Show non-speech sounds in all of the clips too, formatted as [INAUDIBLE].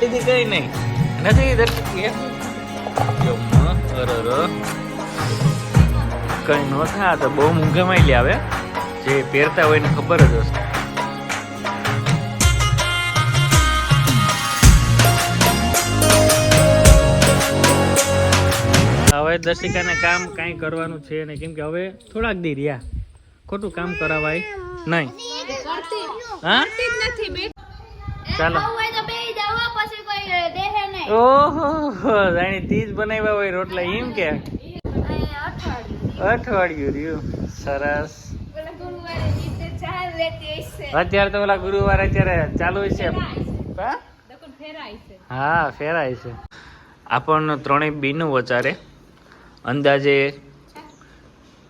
દીદી કઈ નહીં. નથી એમ કઈ ન થાય તો બહુ મૂંઘામાં લે આવે. જે પહેરતા હોય ને ખબર જ હશે. હવે દર્શિકાને કામ કાંઈ કરવાનું છે ને કેમ કે હવે થોડાક દી રહ્યા. ખોટું કામ કરાવાય નહીં. હા? ચાલો. ઓહો તીજ બનાવ્યા હોય રોટલા, એમ કે? અઠવાડિયું રહ્યું. સરસ. અત્યારે તો ઓલા ગુરુવાર અત્યારે ચાલુ છે. હા? ફેરાય છે. આપણને ત્રણેય બીનું વચારે. અંદાજે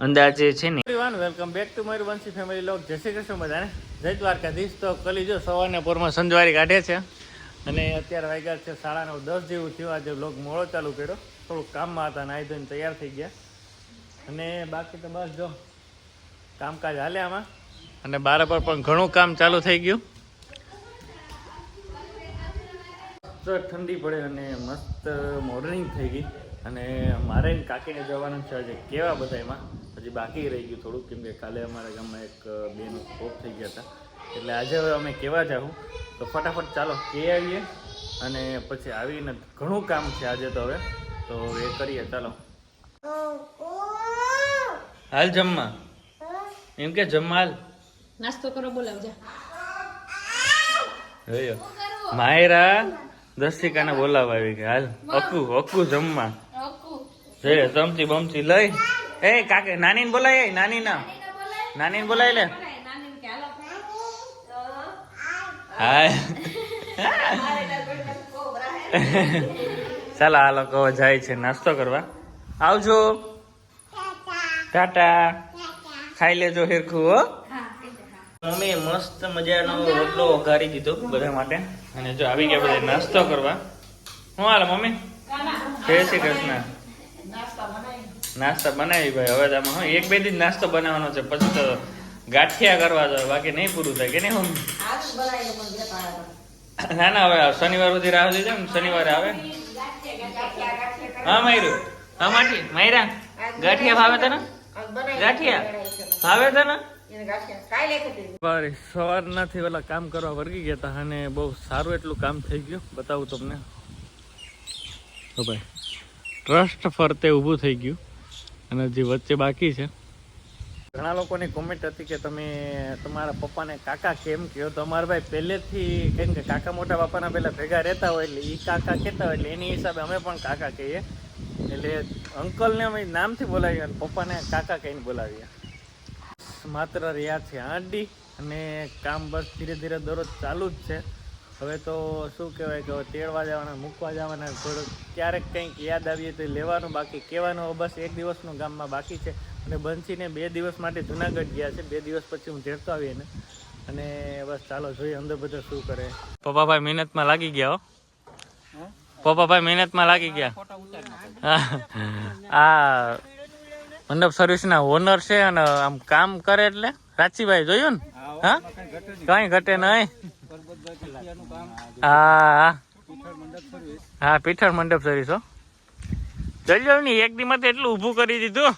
અંદાજે છે ને. Welcome back to Mayurvanshi family લોક જય શ્રી કૃષ્ણ બધાને. જય દ્વારકાધીશ. તો કલી જો સવારના પોરમાં સંજવારી કાઢે છે. અને અત્યારે વાગ્યા છે સાડા નવ, દસ જેવું થયું. આજે લોક મોડો ચાલુ કર્યો. થોડુંક કામમાં હતા નાહી ધોઈને તૈયાર થઈ ગયા. અને બાકી તો બસ જો, કામકાજ હાલે આમાં. અને બાર પર પણ ઘણું કામ ચાલુ થઈ ગયું. ઠંડી પડે અને મસ્ત મોર્નિંગ થઈ ગઈ. અને મારે કાકીને જવાનું છે આજે કેવા બધા એમાં હજી બાકી રહી ગયું થોડુંક, કેમ કે કાલે અમારા ગામમાં એક બેનું ખોપ થઈ ગયા હતા. એટલે આજે હવે અમે કેવા જાઉં? તો ફટાફટ ચાલો કે આવીએ? અને પછી આવીને ઘણું કામ છે આજે તો હવે. તો એ કરીએ ચાલો. હાલ જમવા. એમ કે જમવા હાલ. નાસ્તો કરો બોલાવજો. માયરા દર્શિકાને બોલાવવા આવી ગયા. હાલ અકુ અકુ જમવા. જોઈએ ચમચી બમચી લઈ. એ કાકે નાનીને બોલાય એ, નાની ના નાનીને બોલાય લે હાય [LAUGHS] ચાલો આ લોકો જાય છે નાસ્તો કરવા. આવજો. ટાટા. ખાઈ લેજો હેરખું હો. મમ્મી મસ્ત મજાનો રોટલો વઘારી દીધો બધા માટે. અને જો આવી ગયા બધા નાસ્તો કરવા. શું હાલ મમ્મી? જય શ્રી કૃષ્ણ. નાસ્તા બનાવી. ભાઈ. હવે તમે એક બે દિન નાસ્તો બનાવવાનો છે. પછી તો ગાંઠિયા કરવા જોઈએ બાકી નહીં પૂરું થાય કે નહીં? ના ના હવે શનિવાર સુધી રાહ જોઈ ને શનિવારે આવે હા માયરું. હા માટી માયરા. ગાંઠિયા ભાવે તને ગાંઠિયા ભાવે તને સવારનાથી પેલા કામ કરવા વર્ગી ગયા હતા અને બહુ સારું એટલું કામ થઈ ગયું. બતાવું તમને. તો ભાઈ ટ્રસ્ટ ફરતે ઊભું થઈ ગયું. અને જે વચ્ચે બાકી છે. ઘણા લોકોની કોમેન્ટ હતી કે તમે તમારા પપ્પાને કાકા કેમ કહો? તો અમારા ભાઈ પહેલેથી કેમ કે કાકા મોટા બાપાના પહેલાં ભેગા રહેતા હોય એટલે એ કાકા કહેતા હોય એટલે એની હિસાબે અમે પણ કાકા કહીએ. એટલે અંકલને અમે નામથી બોલાવીએ અને પપ્પાને કાકા કહીને બોલાવીએ. માત્ર રહ્યા છે આંડી અને કામ બસ ધીરે ધીરે દરરોજ ચાલુ જ છે. હવે તો શું કહેવાય કે તેડવા જવાના, મૂકવા જવાના, થોડુંક ક્યારેક કંઈક યાદ આવીએ તો લેવાનું, બાકી કહેવાનું, બસ એક દિવસનું ગામમાં બાકી છે. અને બંસીને બે દિવસ માટે જુનાગઢ ગયા છે. બે દિવસ પછી હું તેડતો આવીએ ને અને બસ ચાલો જોઈએ અંદર બધા શું કરે. પપ્પાભાઈ મહેનતમાં લાગી ગયા હો. પપ્પાભાઈ મહેનતમાં લાગી ગયા. આ મંડપ સર્વિસના ઓનર છે અને આમ કામ કરે એટલે. રાચીભાઈ જોયું ને? હા કઈ ઘટે નહીં. હા હા. પીઠળ મંડપ સર્વિસ. હો જોઈ ને એક દીમાં એટલું ઊભું કરી દીધું.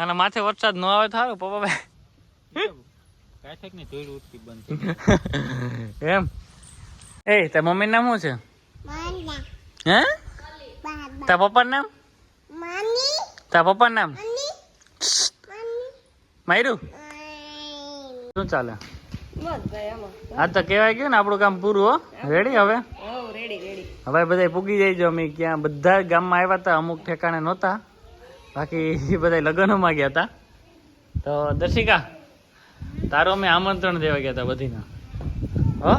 અને માથે વરસાદ ન આવે થારું પપ્પા [LAUGHS] એમ? એ તાર મમ્મી નામ શું છે? હે? તાર પપ્પા નામ? તાર પપ્પા નામ? માયરું? શું ચાલે? આ તો કહેવાય ગયું ને આપણું કામ પૂરું હો. રેડી હવે? હવે બધા પૂગી જઈજો અમે ક્યાં બધા ગામમાં આવ્યા હતા અમુક ઠેકાણે નહોતા. બાકી બધા લગ્નોમાં ગયા હતા તો દર્શિકા તારો અમે આમંત્રણ દેવા ગયા હતા બધીના. હો?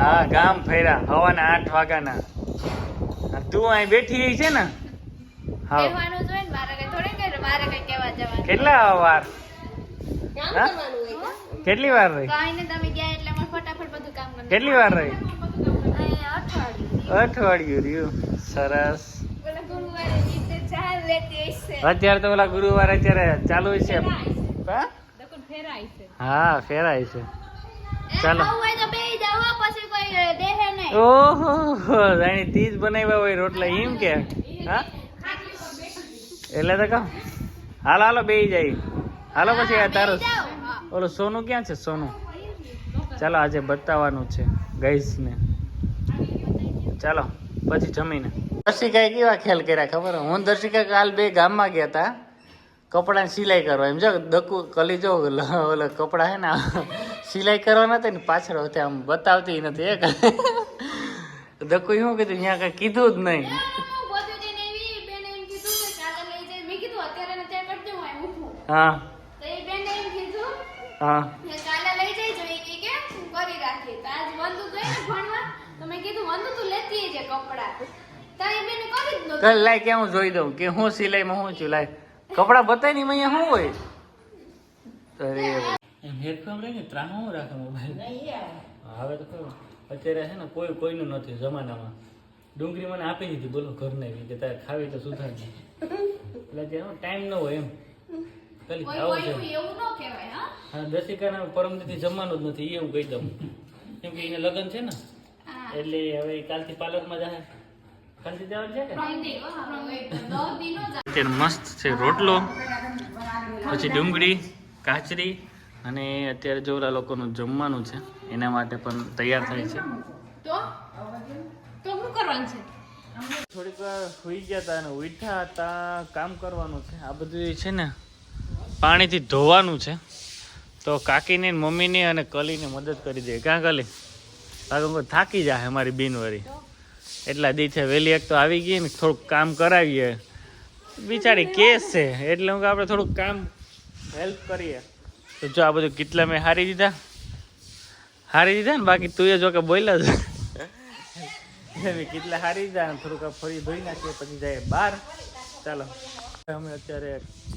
હા ગામ ફેર્યા હવાના આઠ વાગ્યાના. તું અહીં બેઠી છે ને? હા કહેવાનું જોઈએ ને મારે કઈ થોડી કઈ મારે કઈ કહેવા જવાનું. કેટલા વાર? કેટલી વાર રહી? કેટલી વાર રહી? અઠવાડિયું રહ્યું. સરસ. અત્યારે તો ઓલા ગુરુવાર અત્યારે ચાલુ છે. હા? ફેરાય છે હા ફેરાય છે. ચાલો. આવું હોય તો બે જાવ હવે પછી કોઈ દેહે નહીં. ઓહો જાણી તીજ બનાવ્યા હોય રોટલા એમ કે. હા? એટલે તો કહો. હાલો હાલો બે જાય. હાલો પછી આ તારું ઓલું સોનું ક્યાં છે? સોનું. ચાલો આજે બતાવવાનું છે ગઈસ ને ચાલો પછી જમીને. દર્શિકાએ કેવા ખ્યાલ કર્યા ખબર? હું દર્શિકા કાલ બે ગામમાં ગયા હતા કપડાની સિલાઈ કરવા. એમ જો દકુ કલી જો ઓલા કપડા હે ને સિલાઈ કરવાના હતા ને પાછળ હતી આમ બતાવતી નથી એક. દકુ શું કીધું? અહીંયા કઈ કીધું જ નહીં. હું હા કપડા. કલ લાય કે હું જોઈ દઉં કે હું સિલાઈમાં હું છું લાય. કપડા બતાય ને અહીંયા શું હોય? અરે એમ હેડફોન લઈને ને ત્રાણ હું રાખે મોબાઈલ? હવે તો કહું અત્યારે છે ને કોઈ કોઈનું નથી જમાનામાં. ડુંગળી મને આપી દીધી બોલો ઘરને કે તારે ખાવી તો સુધાર એટલે અત્યારે ટાઈમ ન હોય એમ. ખાલી કોઈ ખાવું છે. કોઈનું એવું ન કહેવાય હા? દસિકાના પરમદીથી જમવાનું જ નથી એ હું કહી દઉં. કેમ કે એને લગ્ન છે ને. એટલે હવે કાલથી પાર્લરમાં જાય અત્યારે મસ્ત છે રોટલો પછી ડુંગળી કાચરી અને અત્યારે જોરા લોકોનું જમવાનું છે. એના માટે પણ તૈયાર થાય છે. તો? તો શું કરવાનું છે? થોડીક વાર સુઈ ગયા હતા અને ઉઠ્યા હતા કામ કરવાનું છે. આ બધું છે ને પાણીથી ધોવાનું છે. તો કાકીને ને મમ્મીને અને કલીને મદદ કરી દે ક્યાં કલી? થાકી જાય અમારી બિનવરી. એટલા દિવસે વહેલી એક તો આવી ગઈ ને થોડુંક કામ કરાવીએ. બિચારી કેસ છે એટલે હું કે આપણે થોડુંક કામ હેલ્પ કરીએ. તો જો આ બધું કેટલા મેં હારી દીધા. હારી દીધા ને બાકી તું એ જો કે બોલ્યા જ. કેટલા હારી દીધા ને થોડુંક ફરી ધોઈ નાખીએ પછી જાય બહાર. ચાલો. અમે અત્યારે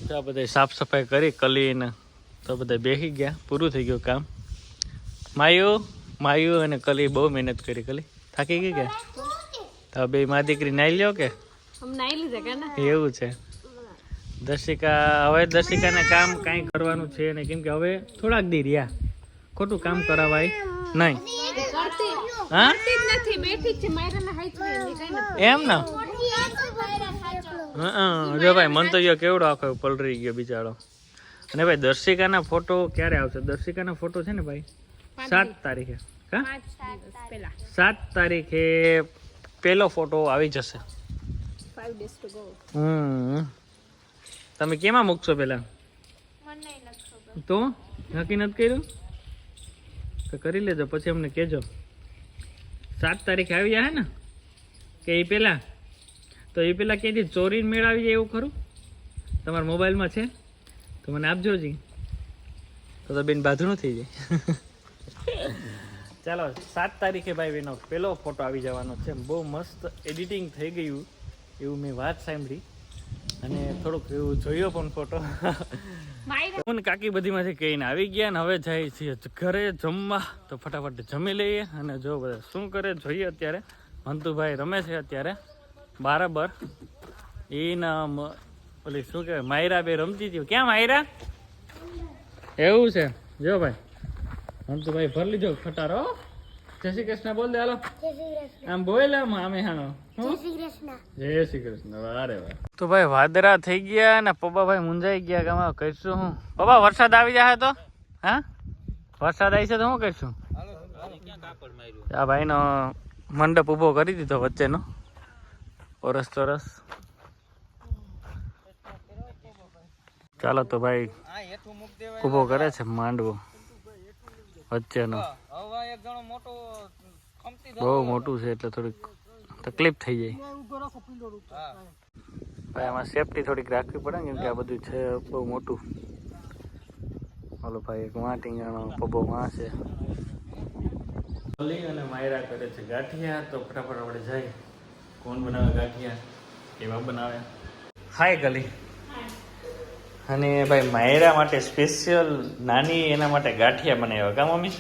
જો આ બધા સાફ સફાઈ કરી કલીને તો બધા બેસી ગયા. પૂરું થઈ ગયું કામ. માયુ માયુ અને કલી બહુ મહેનત કરી કલી. થાકી ગઈ કે? તો બે મા દીકરી નાઈ લ્યો કે? એવું છે. દર્શિકા હવે દર્શિકાને કામ કાંઈ કરવાનું છે ને કેમ કે હવે થોડાક દી રહ્યા. ખોટું કામ કરાવાય નહીં. હા? એમ ને? હં, જો ભાઈ ગયો કેવડો આખો પલરી ગયો બિચારો. અને ભાઈ દર્શિકાના ફોટો ક્યારે આવશે? દર્શિકાના ફોટો છે ને ભાઈ? સાત તારીખે. હા? સાત તારીખે પેલો ફોટો આવી જશે. હમ. તમે કેમાં મૂકશો પેલા? તો? નક્કી નથી કર્યું? તો કરી લેજો પછી અમને કહેજો. સાત તારીખે આવી જાય ને? કે એ પહેલાં તો એ પહેલાં ક્યાંથી ચોરીને મેળ આવી જાય એવું ખરું? તમારા મોબાઈલમાં છે? તો મને આપજો જી. તો તો બેન બાંધણું થઈ જાય. [LAUGHS] ચાલો સાત તારીખે ભાઈ એનો પેલો ફોટો આવી જવાનો છે. બહુ મસ્ત એડિટિંગ થઈ ગયું એવું મેં વાત સાંભળી. અને થોડુંક એવું જોયો પણ ફોટો હું કાકી બધીમાંથી કહીને આવી ગયા ને હવે જાય છીએ ઘરે જમવા. તો ફટાફટ જમી લઈએ અને જો બધા શું કરે જોઈએ અત્યારે. મંતુભાઈ રમે છે અત્યારે. બરાબર. એના ઓલી શું કહેવાય? માયરા બે રમતી હતી. ક્યાં માયરા? એવું છે. જો ભાઈ. મંતુભાઈ ભર લીધો ખટારો જય શ્રી કૃષ્ણ બોલ દે હાલો. આમ બોલ આમ આમે હાણો. જય શ્રી કૃષ્ણ. વારે વાહ તો ભાઈ વાદરા થઈ ગયા ને પપ્પા ભાઈ મુંજાઈ ગયા કે અમારે કરીશું હું? પપ્પા વરસાદ આવી જાય તો? હા? વરસાદ આવી છે તો શું કહીશું આ ભાઈનો મંડપ ઊભો કરી દીધો વચ્ચેનો. ઓરસ ચોરસ. ચાલો તો ભાઈ ઊભો કરે છે માંડવો. વચ્ચેનો બહુ મોટું છે એટલે થોડીક તકલીફ થઈ જાય. ભાઈ આમાં સેફટી થોડીક રાખવી પડે ને કેમ કે આ બધું છે બહુ મોટું. ઓલો ભાઈ એક વાટીંગાનો પબ્બો વાં છે ઓલી અને માયરા કરે છે ગાંઠિયા તો ફટાફટ આપણે જાય કોણ બનાવે ગાંઠિયા? કેવા બનાવે. હાય ગલી. અને ભાઈ માયરા માટે સ્પેશિયલ નાની એના માટે ગાંઠિયા બનાવ્યા કા મમ્મી?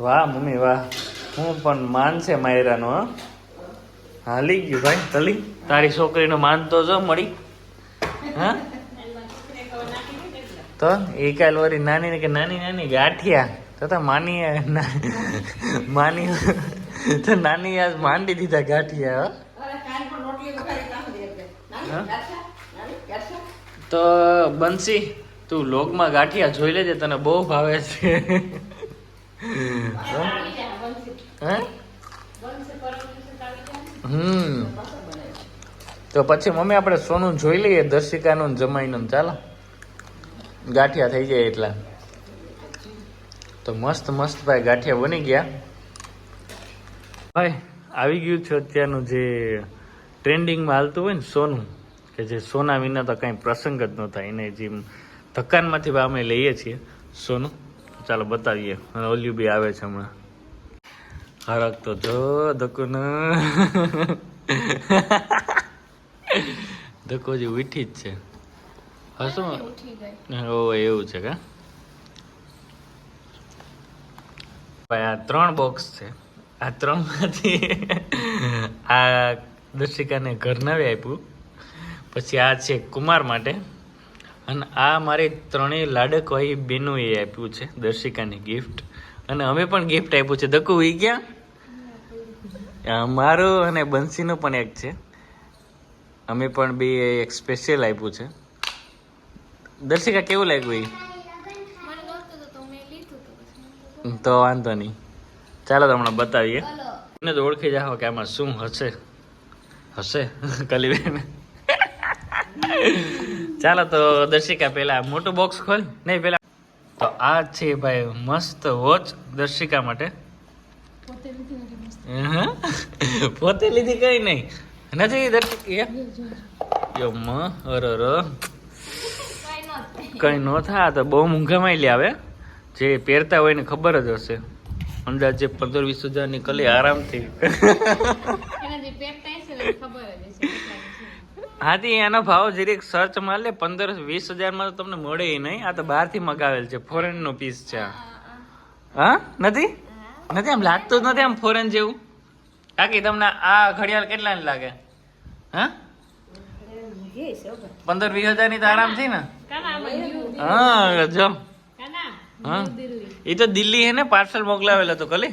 વાહ મમ્મી વાહ. હું પણ માન છે માયરાનો હાલી ગયું ભાઈ તલી. તારી છોકરીનો માન તો જો મળી. હા? તો એ કાલ વળી નાની ને કે નાની નાની ગાંઠિયા. તથા માની માની તો નાની આજ માંડી દીધા ગાંઠિયા હો. હા? તો બંસી તું લોગમાં ગાંઠિયા જોઈ લેજે તને બહુ ભાવે છે. હે? હમ. તો પછી મમ્મી આપણે સોનું જોઈ લઈએ દર્શિકાનું જમાઈનું ને ચાલો. ગાંઠિયા થઈ જાય એટલા. તો મસ્ત મસ્ત ભાઈ ગાંઠિયા બની ગયા. ભાઈ આવી ગયું છે અત્યારનું જે ટ્રેન્ડિંગમાં હાલતું હોય ને સોનું. કે જે સોના વિના તો કાંઈ પ્રસંગ જ ન થાય. એને જે ધક્કાનમાંથી અમે લઈએ છીએ સોનું. ચાલો બતાવીએ. અને ઓલ્યું બી આવે છે હમણાં. હરક તો જો દકુન ધક્કો જે ઉઠી જ છે. હશું ઓ એવું છે કા? ભાઈ આ ત્રણ બોક્સ છે. આ ત્રણમાંથી આ દર્શિકાને ઘરનાવી આપ્યું. પછી આ છે કુમાર માટે. અને આ મારી ત્રણેય લાડકવાઈ બેનોએ આપ્યું છે દર્શિકાની ગિફ્ટ અને અમે પણ ગિફ્ટ આપ્યું છે. દકુ ઈ ગયા? મારો અને બંસીનું પણ એક છે. અમે પણ બે એક સ્પેશિયલ આપ્યું છે. દર્શિકા કેવું લાગ્યું એ? તો વાંધો નહીં. ચાલો તો હમણાં બતાવીએ. એને તો ઓળખી જાઓ કે આમાં શું હશે. હશે [LAUGHS] કલીબેન. ચાલો તો દર્શિકા, પેલા મોટું બોક્સ ખોલ. નહીં, પેલા તો આ છે ભાઈ મસ્ત વોચ દર્શિકા માટે? પોતે લીધી કઈ નહીં. નથી દર્શિકા? મ કઈ ન થાય તો બહુ મૂંઘામાં લે આવે જે પહેરતા હોય ને ખબર જ હશે. અંદાજે પંદર વીસ હજારની કલી આરામથી. હાથી એનો ભાવ જરીક સર્ચ માર લે પંદર વીસ હજારમાં તો તમને મળે નહીં. આ તો બહારથી મગાવેલ છે ફોરેન નો પીસ છે. હા નથી? નથી આમ લાગતું જ નથી આમ ફોરેન જેવું? કાકી તમને આ ઘડિયાળ કેટલાની લાગે? હા? પંદર વીસ હજારની તો આરામથી ને? હા જો. હા. એ તો દિલ્હી હે ને પાર્સલ મોકલાવેલો તો કલી.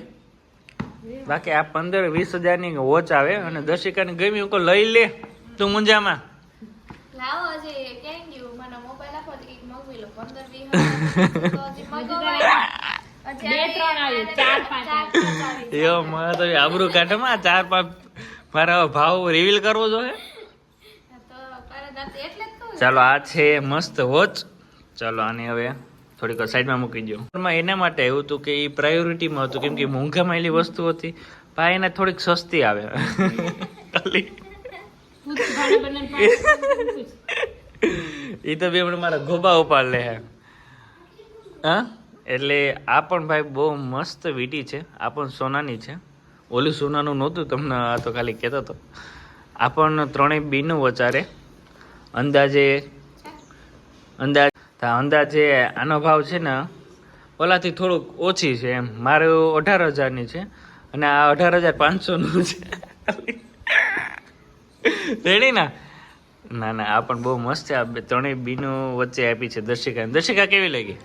બાકી આ પંદર વીસ હજારની વોચ આવે અને દર્શિકાને ગમી હું લઈ લે. તું મુંજામાં લાવો હજી ક્યાં ગયું? મને મોબાઈલ આપો તો કંઈક મગવી લો તો હજી મગવાય. ચાર પાંચ મારે તો આબરૂ ચાર પાંચ મારા ભાવ રિવીલ કરવો જોઈએ. તો કરે દાંત એટલે જ કહું છું. ચાલો આ છે મસ્ત વોચ ચાલો આને હવે થોડીક સાઈડમાં મૂકી દો એના માટે એવું હતું કે એ પ્રાયોરિટીમાં હતું કેમ કે મોંઘામાં એલી વસ્તુ હતી પણ એને થોડીક સસ્તી આવે. [LAUGHS] એ તો બે હમણાં મારા ગોબા ઉપાડ લે હે. એટલે આ પણ ભાઈ બહુ મસ્ત વીટી છે. આ પણ સોનાની છે. ઓલી સોનાનું નહોતું, તમને આ તો ખાલી કહેતો હતો. આ પણ ત્રણેય બીનું વચારે. અંદાજે, અંદાજ અંદાજે આનો ભાવ છે ને, ઓલાથી થોડુંક ઓછી છે એમ. મારું અઢાર હજારની છે અને આ અઢાર હજાર પાંચસોનું છે. રેડી ના ના ના આ પણ બહુ મસ્ત છે. આ ત્રણેય બીનો વચ્ચે આપી છે દર્શિકા દર્શિકા કેવી લાગી?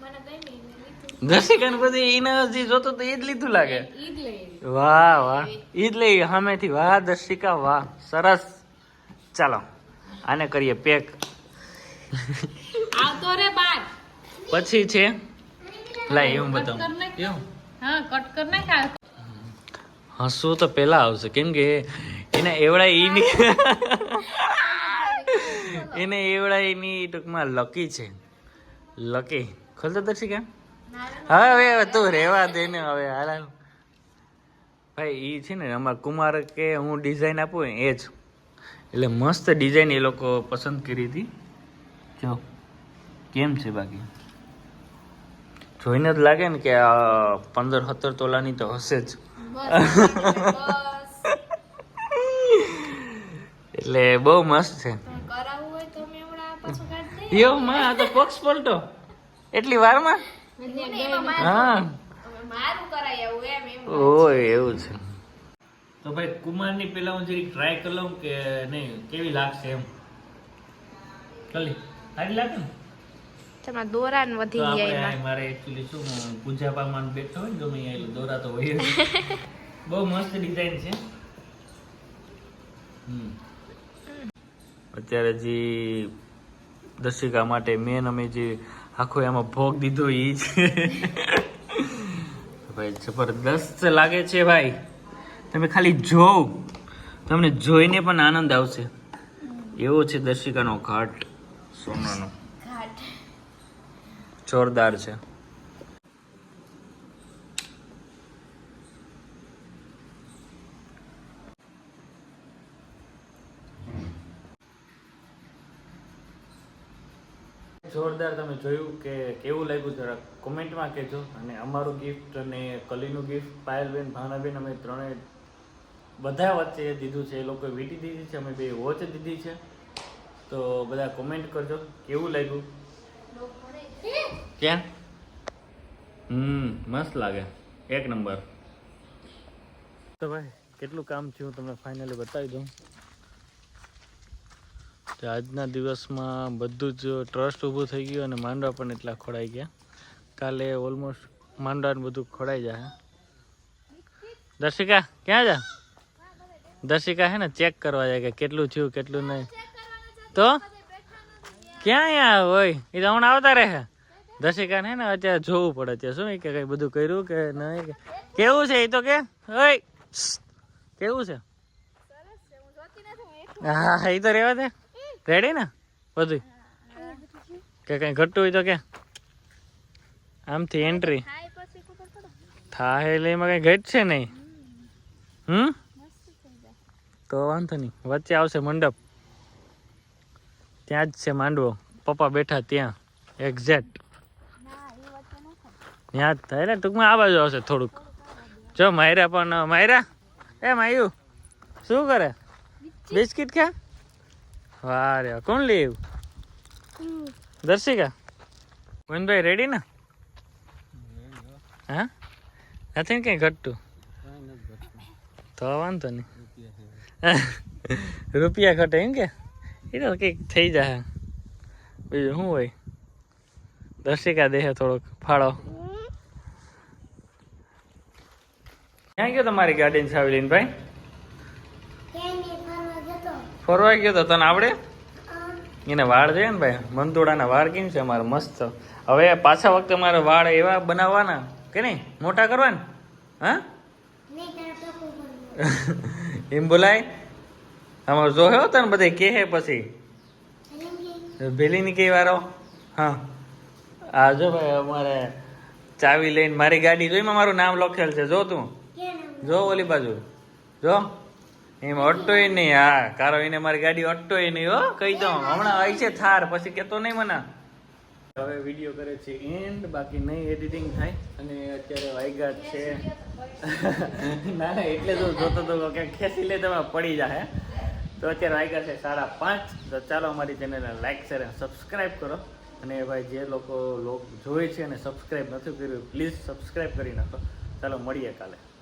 મને ગમી મેં લીધું. દર્શિકાને બધી એને હજી જોતો તો એ જ લીધું લાગે. ઈ જ લઈ આવી. વાહ વાહ. ઈ જ લઈ સામેથી. વાહ દર્શિકા વાહ. સરસ. ચાલો આને કરીએ પેક. આવતો રે બાર. પછી છે? લાય એવું બતાવું. એવું? હા કટ કર નાખ હસવું તો પેલા આવશે. કેમ કે એને એવડા ઈની [LAUGHS] એને એવડા એની ટૂંકમાં લકી છે. લકી. ખોલતો દર્શિકા હવે હવે તું રેવા દે ને હવે હાલ. ભાઈ ઈ છે ને અમાર કુમાર કે હું ડિઝાઇન આપું એ જ. એટલે મસ્ત ડિઝાઇન એ લોકો પસંદ કરી હતી. જો કેમ છે બાકી? જોઈને જ લાગે ને કે પંદર સત્તર તોલાની તો હશે જ. એટલે બહુ મસ્ત છે. યો માં આ તો પોક્સ પલટો એટલી વારમાં? હા. હવે મારું કરાય આવું એમ એમ ઓય એવું છે. તો ભાઈ કુમારની પેલા હું જરીક ટ્રાય કરી લઉં કે નહીં? કેવી લાગશે એમ? કલી સારી લાગે ને? તેમાં દોરાન તો વધી ગયા મારે એકચ્યુઅલી શું પૂજા પામાન બેઠો હોય ને ગમે એટલે દોરા તો હોય [LAUGHS] બહુ મસ્ત ડિઝાઇન છે. હમ. અત્યારે જે દર્શિકા માટે મેન અમે જે આખો એમાં ભોગ દીધો એ છે ભાઈ જબરદસ્ત લાગે છે ભાઈ. તમે ખાલી જોવ. તમને જોઈને પણ આનંદ આવશે. એવો છે દર્શિકાનો ઘાટ સોનાનો જોરદાર છે. જોરદાર તમે જોયું કે કેવું લાગ્યું જરા કોમેન્ટમાં કહેજો. અને અમારું ગિફ્ટ અને કલીનું ગિફ્ટ પાયલબેન ભાવનાબેન અમે ત્રણેય બધા વચ્ચે દીધું છે. એ લોકોએ વીટી દીધી છે, અમે બે વોચ દીધી છે. તો બધા કોમેન્ટ કરજો, કેવું લાગ્યું? ક્યાં? હમ, મસ્ત લાગે. એક નંબર. તો ભાઈ, કેટલું કામ હું તમને ફાઇનલી બતાવી દઉં. તો આજના દિવસમાં બધું જ ટ્રસ્ટ ઊભું થઈ ગયું અને માંડવા પણ એટલા ખોડાઈ ગયા. કાલે ઓલમોસ્ટ માંડવાનું બધું ખોડાઈ જાય દર્શિકા, ક્યાં જા? દર્શિકા હે ને ચેક કરવા જાય કે કેટલું થયું, કેટલું નહીં. તો? ક્યાં અહીંયા હોય? એ તો હમણાં આવતા રહે. દર્શિકા ને ને અત્યારે જોવું પડે છે શું કે કઈ બધું કર્યું કે નહીં કેવું છે એ તો કે? ઓય કેવું છે? હા એ તો રેવા દે. રેડી ને? બધું કે કઈ ઘટતું હોય તો કે? આમથી એન્ટ્રી થાય એટલે એમાં કઈ ઘટશે નહીં. હમ? તો વાંધો નહીં. વચ્ચે આવશે મંડપ. ત્યાં જ છે માંડવો. પપ્પા બેઠા ત્યાં. એક્ઝેક્ટ ત્યાં જ થાય એટલે ટૂંકમાં આ બાજુ આવશે થોડુંક. જો માયરા પણ માયરા? એ માયુ શું કરે? બિસ્કિટ ખા? વાહ રે કોણ લેવું દર્શિકા? મોહનભાઈ રેડી ને? હા? નથી ને કઈ ઘટતું? તો વાંધો નહીં. રૂપિયા ઘટે એમ કે? એ તો કંઈક થઈ જાય. બીજું શું હોય? દર્શિકા દેહે થોડોક ફાળો. ક્યાં ગયો તમારી ગાડીની ચાવી લઈને ભાઈ? ફરવા ગયો તો તને આવડે? એને વાળ છે ને ભાઈ? મંતુડાના વાળ કેમ છે અમારે મસ્ત. હવે પાછા વખતે મારે વાળ એવા બનાવવાના કે નહીં? મોટા કરવાના? હા? [LAUGHS] એમ બોલાય? અમારે જોયો તને બધે કે પછી? ભેલીની કઈ વારો? હા. આ જો ભાઈ અમારે ચાવી લઈને મારી ગાડી જોઈમાં મારું નામ લખેલ છે. જો તું. જો ઓલી બાજુ. જો. એમ અટતોય નહીં, હા. કારો એને મારી ગાડી અટતોય નહીં, હો. કહી દઉં હમણાં આવી છે થાર, પછી કેતો નહીં મને. હવે વીડિયો કરે છે એન્ડ બાકી નહીં એડિટિંગ થાય. અને અત્યારે વાગ્યા છે. [LAUGHS] ના ના, એટલે તો જોતો તો ક્યાંક ખેંચી લે તમે પડી જાય તો અત્યારે વાગ્યા છે સાડા પાંચ. તો ચાલો અમારી ચેનલને લાઈક શેર અને સબસ્ક્રાઈબ કરો. અને ભાઈ, જે લોકો લોક જોવે છે અને સબસ્ક્રાઈબ નથી કર્યું પ્લીઝ સબસ્ક્રાઈબ કરી નાખો. ચાલો મળીએ કાલે.